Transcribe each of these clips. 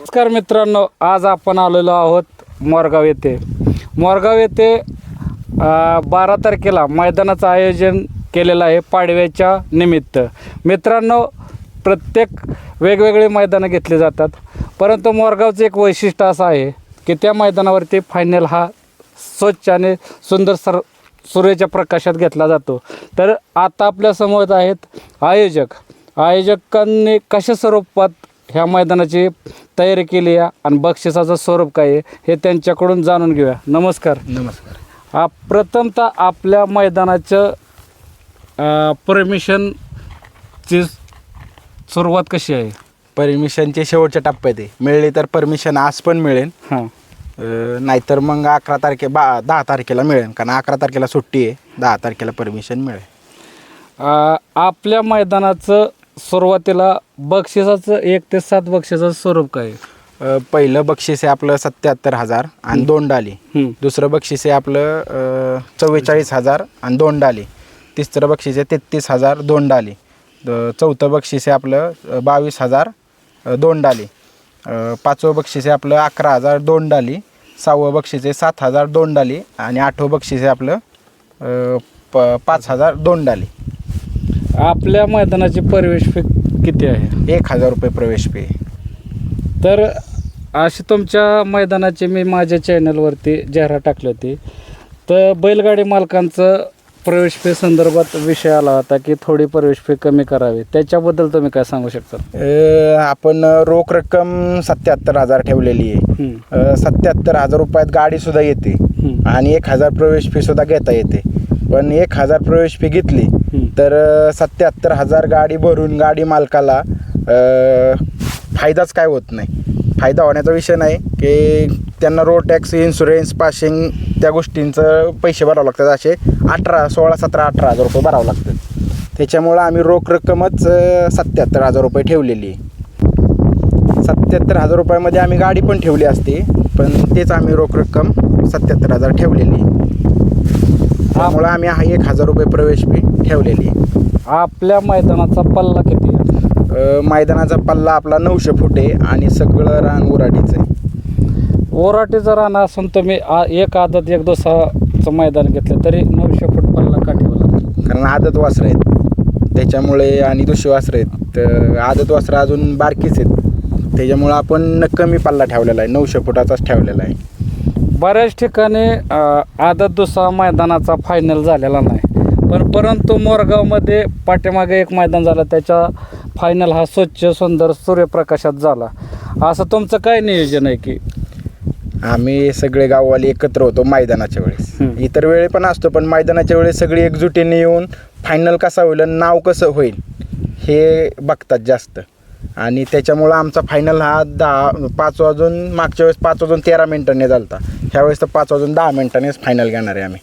नमस्कार मित्रांनो आज आपण आलेलो आहोत मोरगाव येथे. मोरगाव येथे बारा तारखेला मैदानाचं आयोजन केलेलं आहे पाडव्याच्या निमित्त. मित्रांनो प्रत्येक वेगवेगळी मैदानं घेतली जातात परंतु मोरगावचं एक वैशिष्ट्य असं आहे की त्या मैदानावरती फायनल हा स्वच्छ आणि सुंदर सर सूर्याच्या प्रकाशात घेतला जातो. तर आता आपल्यासमोर आहेत आयोजक. आयोजकांनी कशा स्वरूपात ह्या मैदानाची तयारी केली आहे आणि बक्षिसाचं स्वरूप काय आहे हे त्यांच्याकडून जाणून घेऊया. नमस्कार. नमस्कार. प्रथमतः आपल्या मैदानाचं परमिशनची सुरुवात कशी आहे? परमिशनचे शेवटच्या टप्प्यात आहे मिळली तर परमिशन आज पण मिळेल. हां. अं, नाहीतर मग अकरा तारखे बा दहा तारखेला मिळेल. कारण अकरा तारखेला सुट्टी आहे. दहा तारखेला परमिशन मिळेल. अ, आपल्या मैदानाचं सुरुवातीला बक्षिसाचं एक ते सात बक्षिसाचं स्वरूप काय? आहे? अं, पहिलं बक्षीस आहे आपलं सत्याहत्तर हजार आणि दोन डाली. दुसरं बक्षीस आहे आपलं चव्वेचाळीस हजार आणि दोन डाली तिसरं बक्षीस आहे तेहतीस हजार दोन डाली द- चौथं बक्षीस आहे आपलं बावीस हजार अं, दोन डाली अं, पाचवं बक्षीस आहे आपलं अकरा हजार दोन डाली सहावं बक्षीस आहे सात हजार दोन डाली आणि आठवं बक्षीस आहे आपलं अं, प पाच हजार दोन डाली आपल्या मैदानाची प्रवेश फी किती आहे? एक हजार रुपये प्रवेश फी. तर अशी तुमच्या मैदानाची मी माझ्या चॅनलवरती जाहिरात टाकली होती. तर बैलगाडी मालकांचं प्रवेश फी संदर्भात विषय आला होता की थोडी प्रवेश फी कमी करावी. त्याच्याबद्दल तुम्ही काय सांगू शकता? अं, आपण रोख रक्कम सत्याहत्तर हजार ठेवलेली आहे. सत्याहत्तर हजार रुपयात गाडीसुद्धा येते. हं, आणि एक हजार प्रवेश फी सुद्धा घेता येते. पण एक हजार प्रवेश फी घेतली. तर सत्याहत्तर हजार गाडी भरून गाडी मालकाला फायदाच काय होत नाही. फायदा होण्याचा विषय नाही की त्यांना रोड टॅक्स इन्शुरन्स पासिंग त्या गोष्टींचं पैसे भरावं लागतात. असे अठरा सोळा सतरा अठरा हजार रुपये भरावं लागतात. त्याच्यामुळं आम्ही रोख रक्कमच सत्याहत्तर हजार रुपये ठेवलेली सत्याहत्तर हजार रुपयामध्ये आम्ही गाडी पण ठेवली असते पण तेच आम्ही रोख रक्कम सत्याहत्तर हजार ठेवलेली आहे. त्यामुळं आम्ही हा एक हजार रुपये प्रवेश फी ठेवलेली आहे. आपल्या मैदानाचा पल्ला किती आहे? अ, मैदानाचा पल्ला आपला नऊशे फूट आहे आणि सगळं रान उराडीचं आहे. ओराटीचं राहणं असून तुम्ही आ- एक आदत एक दोसाचं मैदान घेतलं तरी नऊशे फूट पल्ला का ठेवला कारण आदत वासरं आहेत. त्याच्यामुळे आणि दुसरे वासरं आहेत. तर आदत वासरं अजून बारकीच आहेत. त्याच्यामुळं आपण कमी पल्ला ठेवलेला आहे. नऊशे फुटाचाच ठेवलेला आहे. बऱ्याच ठिकाणी आदत दुसरा मैदानाचा फायनल झालेला नाही. पण परंतु मोरगावमध्ये पाठीमागे एक मैदान झालं त्याच्या फायनल हा स्वच्छ सुंदर सूर्यप्रकाशात झाला. असं तुमचं काय नियोजन आहे की? आम्ही सगळे गाववाले एकत्र होतो मैदानाच्या वेळेस. इतर वेळे पण असतो पण मैदानाच्या वेळेस सगळी एकजुटीने येऊन फायनल कसा होईल आणि नाव कसं होईल हे बघतात जास्त. आणि त्याच्यामुळं आमचा फायनल हा दहा पाच वाजून मागच्या वेळेस पाच वाजून तेरा मिनिटांनी झालता. ह्या वेळेस तर पाच वाजून दहा मिनिटांनीच फायनल घेणार आहे आम्ही.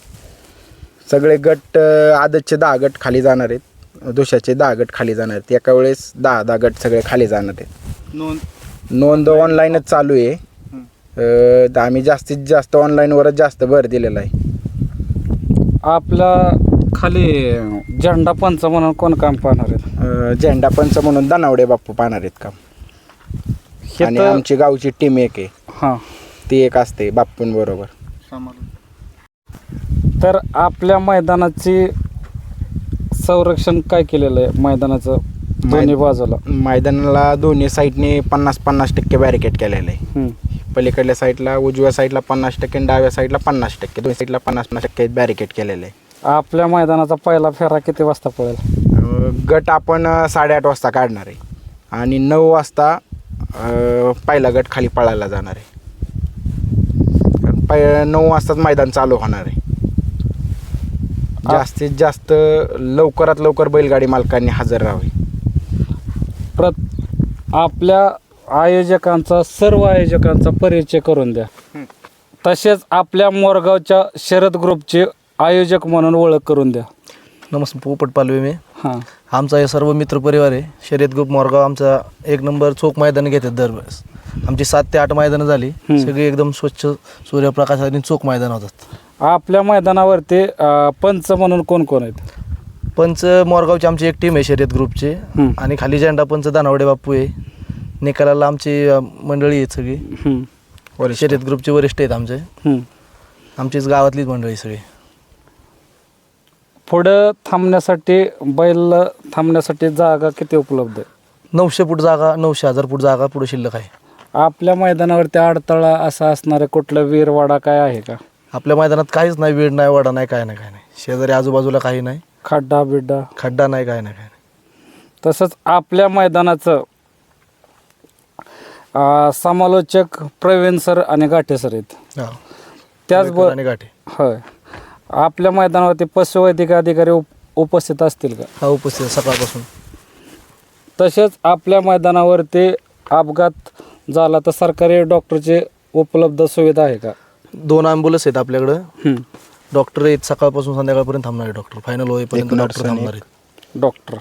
सगळे गट आदतचे दहा गट खाली जाणार आहेत. दुशाचे दहा गट खाली जाणार आहेत. एका वेळेस दहा दहा गट सगळे खाली जाणार आहेत. नोंद? नोंद ऑनलाईनच चालू आहे. आम्ही जास्तीत जास्त ऑनलाईनवरच जास्त भर दिलेला आहे. आपला खाली झेंडा पंच म्हणून कोण काम पाहणार आहेत? झेंडा पंच म्हणून दानावडे बाप्पू पाहणार आहेत काम हे आणि आमची गावची टीम एक आहे. हां. ती एक असते बाप्पूंबरोबर तर आपल्या मैदानाची संरक्षण काय केलेलं आहे मैदानाचं दोन्ही बाजूला? मैदानाला दोन्ही साईडने पन्नास पन्नास टक्के बॅरिकेड केलेलं आहे. पलीकडल्या साईडला उजव्या साईडला पन्नास टक्के आणि डाव्या साईडला पन्नास टक्के. दोन्ही साईडला पन्नास पन्नास टक्के बॅरिकेड केलेलं आहे. आपल्या मैदानाचा पहिला फेरा किती वाजता पळेल? अं, गट आपण साडेआठ वाजता काढणार आहे. आणि नऊ वाजता अं, पहिला गट खाली पळायला जाणार आहे. कारण पै नऊ वाजताच मैदान चालू होणार आहे. जास्तीत जास्त लवकरात लवकर बैलगाडी मालकांनी हजर राहावे. प्रत आपल्या आयोजकांचा सर्व आयोजकांचा परिचय करून द्या. तसेच आपल्या मोरगावच्या शरद ग्रुपचे आयोजक म्हणून ओळख करून द्या. नमस्कार पोपट पालवे मी. हां. आमचा हे सर्व मित्रपरिवार आहे. शर्यत ग्रुप मोरगाव आमचा एक नंबर चोख मैदानं घेतात दरवेळेस. आमची सात ते आठ मैदानं झाली. सगळी एकदम स्वच्छ सूर्यप्रकाश आणि चोख मैदान होतात. आपल्या मैदानावरती अं, पंच म्हणून कोण कोण आहेत? पंच मोरगावची आमची एक टीम आहे शर्यत ग्रुपचे. हम्म. आणि खाली झेंडा पंच दानावडे बापू आहे. निकालाला आमची अ, मंडळी आहेत सगळी. शर्यत ग्रुपचे वरिष्ठ आहेत आमचे. आमचीच गावातलीच मंडळी सगळी. पुढं थांबण्यासाठी बैल थांबण्यासाठी जागा किती उपलब्ध आहे? नऊशे फूट जागा नऊशे हजार फूट जागा पुढे शिल्लक आहे. आपल्या मैदानावरती अडथळा असा असणारा कुठला वीरवाडा काय आहे का? आपल्या मैदानात काहीच नाही वेळ नाही वडा नाही काय नाही काय नाही. शेजारी आजूबाजूला काही नाही. खड्डा बिड्डा? खड्डा नाही काय नाही काय नाही. तसंच आपल्या मैदानाचं अं, समालोचक प्रवीण सर आणि गाठे सर आहेत. हा. त्याचबरोबर आणि गाठी. होय. आपल्या मैदानावरती पशुवैद्यक अधिकारी उप उपस्थित असतील का? हा उपस्थित सकाळपासून. तसेच आपल्या मैदानावरती अपघात झाला तर सरकारी डॉक्टरची उपलब्ध सुविधा आहे का? दोन ॲम्ब्युलन्स आहेत आपल्याकडं. हं. डॉक्टर आहेत सकाळपासून संध्याकाळपर्यंत थांबणार आहे डॉक्टर. फायनल होईपर्यंत डॉक्टर थांबणार आहेत डॉक्टर.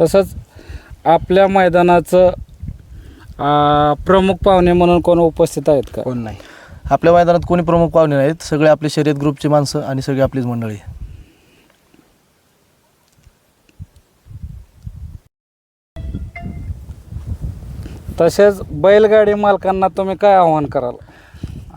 तसंच आपल्या मैदानाचं प्रमुख पाहुणे म्हणून कोण उपस्थित आहेत का? कोण नाही. आपल्या मैदानात कोणी प्रमुख पाहुणे नाहीत. सगळे आपले शर्यत ग्रुपची माणसं आणि सगळी आपलीच मंडळी. तसेच बैलगाडी मालकांना तुम्ही काय आव्हान कराल?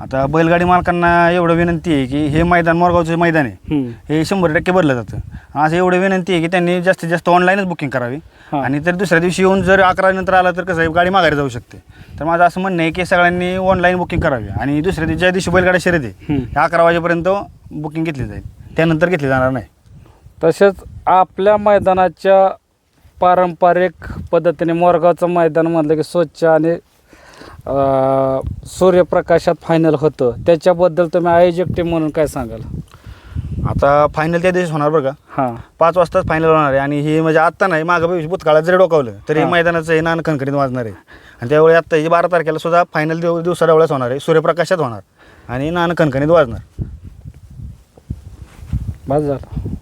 आता बैलगाडी मालकांना एवढं विनंती आहे की हे मैदान मोरगावचं मैदान आहे हं. शंभर टक्के भरलं जातं. आज एवढं विनंती आहे की त्यांनी जास्तीत जास्त ऑनलाईनच बुकिंग करावी. आणि तर दुसऱ्या दिवशी येऊन जर अकरा नंतर आला तर कसं आहे गाडी माघारी जाऊ शकते. तर माझं असं म्हणणं आहे की सगळ्यांनी ऑनलाईन बुकिंग करावी. आणि दुसऱ्या दिवशी ज्या दिवशी बैलगाडी शर्यत आहे अकरा वाजेपर्यंत बुकिंग घेतली जाईल. त्यानंतर घेतली जाणार नाही. तसेच आपल्या मैदानाच्या पारंपरिक पद्धतीने मोरगावचं मैदान म्हटलं की स्वच्छ आणि सूर्यप्रकाशात फायनल होतं. त्याच्याबद्दल तुम्ही आयोजक टीम म्हणून काय सांगाल? आता फायनल त्या दिवशी होणार बरं का? हां. पाच वाजताच फायनल होणार आहे. आणि हे म्हणजे आत्ता नाही मागं भविष्य भूतकाळात जरी डोकावलं तरी हां. मैदानाचं हे नान खणखणीत वाजणार आहे. आणि त्यावेळी आत्ता ही बारा तारखेला सुद्धा फायनल दिव दिवसा वेळेस होणार आहे. सूर्यप्रकाशात होणार. आणि नान खणखणीत वाजणार. बस झालं.